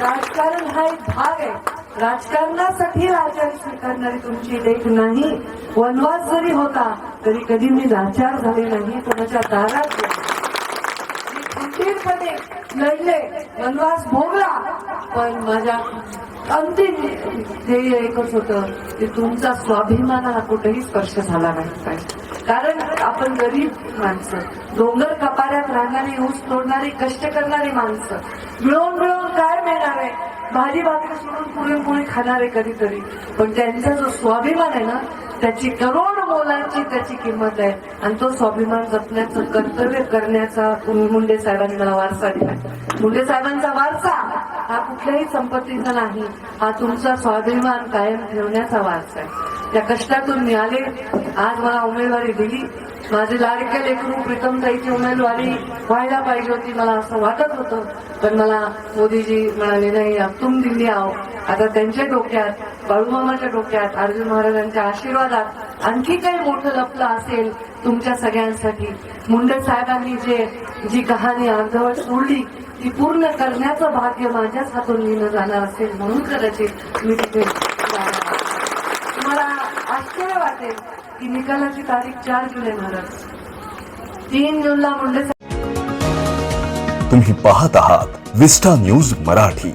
राजकारण हा एक भाग आहे. राजकारणासाठी लाचार स्वीकारणारी तुमची लेख नाही. वनवास जरी होता तरी कधी मी लाचार झाले नाही कोणाच्या दारात खंबीरपणे लढले वनवास भोगला पण माझ्या अंतिम ध्येय एकच होतं की तुमचा स्वाभिमान हा कुठेही स्पर्श झाला नाही पाहिजे. कारण आपण गरीब माणसं डोंगर कपाऱ्यात राहणारी ऊस तोडणारी कष्ट करणारी माणसं मिळवून मिळवून काय मिळणार आहे? भाजी भाकरी सोडून पुरणपोळी खाणारे कधीतरी. पण त्यांचा जो स्वाभिमान आहे ना त्याची करोड मोलांची त्याची किंमत आहे. आणि तो स्वाभिमान जपण्याचं कर्तव्य करण्याचा मुंडे साहेबांनी मला वारसा दिला. मुंडे साहेबांचा वारसा हा कुठल्याही संपत्तीचा नाही. हा तुमचा स्वाभिमान कायम ठेवण्याचा वारसा आहे. त्या कष्टातून मिळाले. आज मला उमेदवारी दिली. माझे लाडके लेकरू प्रीतमताईची उमेदवारी व्हायला पाहिजे होती मला असं वाटत होतं. पण मला मोदीजी म्हणाले नाही अब तुम दिल्ली आहो आता त्यांच्या डोक्यात बाळूमामाच्या डोक्यात अर्जुन महाराजांच्या आशीर्वादात आणखी काही मोठं लपलं असेल तुमच्या सगळ्यांसाठी. मुंडे साहेबांनी जे जी कहाणी अर्धवट सोडली ती पूर्ण करण्याचं भाग्य माझ्याच हातून लिहिलं जाणार असेल म्हणून कदाचित मी तिथे तुम्हाला आश्चर्य वाटेल की निकालाची तारीख चार जुलै महाराज तीन जूनला मुंडे तुम्ही पाहत आहात विस्टा न्यूज मराठी.